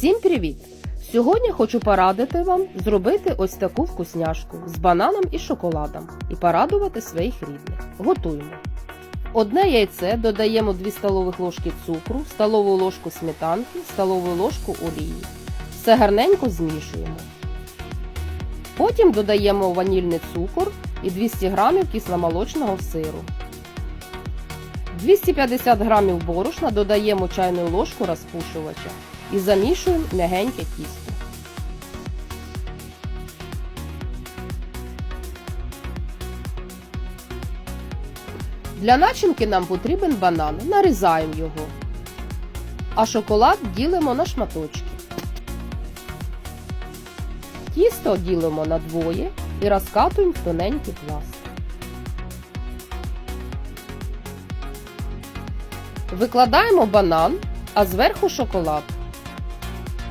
Всім привіт! Сьогодні хочу порадити вам зробити ось таку вкусняшку з бананом і шоколадом і порадувати своїх рідних. Готуємо. Одне яйце додаємо 2 столових ложки цукру, столову ложку сметанки, столову ложку олії. Все гарненько змішуємо. Потім додаємо ванільний цукор і 200 г кисломолочного сиру. 250 г борошна додаємо чайну ложку розпушувача і замішуємо м'ягеньке тісто. Для начинки нам потрібен банан. Нарізаємо його. А шоколад ділимо на шматочки. Тісто ділимо на двоє і розкатуємо в тоненький пласт. Викладаємо банан, а зверху шоколад.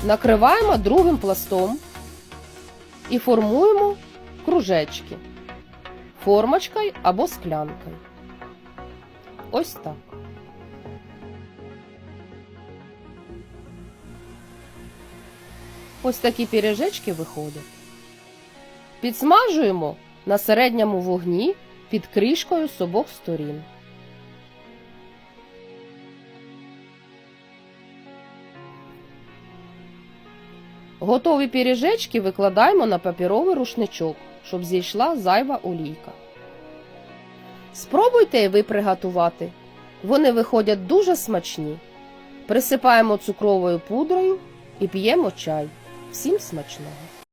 Накриваємо другим пластом і формуємо кружечки формочкою або склянкою. Ось так. Ось такі піріжечки виходять. Підсмажуємо на середньому вогні під кришкою з обох сторін. Готові піріжечки викладаємо на папіровий рушничок, щоб зійшла зайва олійка. Спробуйте і ви приготувати. Вони виходять дуже смачні. Присипаємо цукровою пудрою і п'ємо чай. Всім смачного!